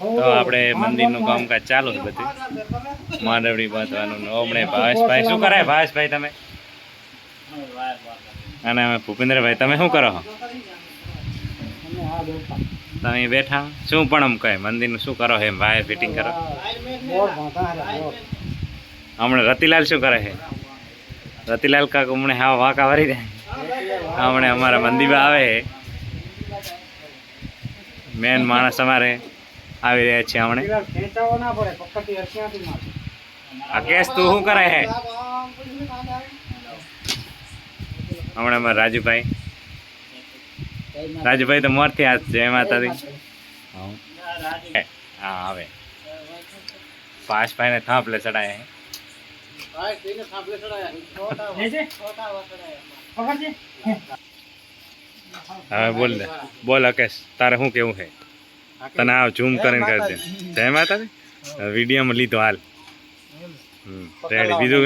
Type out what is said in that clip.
તો આપણે મંદિરનું કામકાજ ચાલુ છે બધું. માંડવડી બાંધવાનું હમણે ભાવેશભાઈ શું કરે? ભાવેશભાઈ તમે? અને અમે ભૂપેન્દ્રભાઈ તમે શું કરો તમે બેઠા? શું પણ આમ કહે મંદિરનું શું કરો છે ભાઈ ફિટિંગ કરો. હમણાં રતિલાલ શું કરે છે? રતિલાલ કાક હમણે હા વાંકા વરી જાય હમણે અમારા મંદિરમાં આવે મેન માણસ અમારે. આવી રહ્યા છે હમણે આ કેસ તું શું કરે છે હમણાં અમારા રાજુભાઈ. રાજુભાઈ તો મોરથી હાથ જય માતાજી હા. આવે. પાસભાઈને થાંભલે ચડાય છે? હવે બોલ દે બોલ અકેશ તારે શું કેવું છે તને આવ ઝૂમ કરીને કરી દે. જય માતાજી. વિડીયોમાં લીધો હાલ. રેડી. બીજું